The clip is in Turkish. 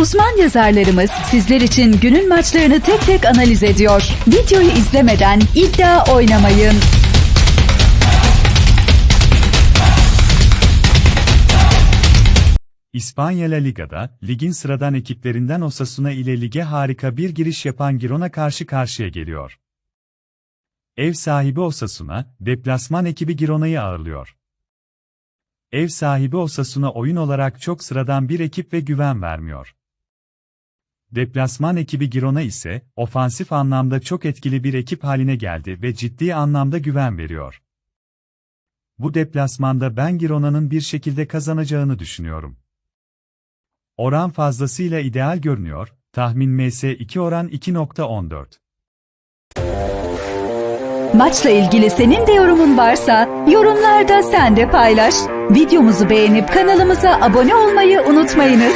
Uzman yazarlarımız sizler için günün maçlarını tek tek analiz ediyor. Videoyu izlemeden iddia oynamayın. İspanya La Liga'da, ligin sıradan ekiplerinden Osasuna ile lige harika bir giriş yapan Girona karşı karşıya geliyor. Ev sahibi Osasuna, deplasman ekibi Girona'yı ağırlıyor. Ev sahibi Osasuna oyun olarak çok sıradan bir ekip ve güven vermiyor. Deplasman ekibi Girona ise, ofansif anlamda çok etkili bir ekip haline geldi ve ciddi anlamda güven veriyor. Bu deplasmanda ben Girona'nın bir şekilde kazanacağını düşünüyorum. Oran fazlasıyla ideal görünüyor, tahmin MS2 oran 2.14. Maçla ilgili senin de yorumun varsa yorumlarda sen de paylaş. Videomuzu beğenip kanalımıza abone olmayı unutmayınız.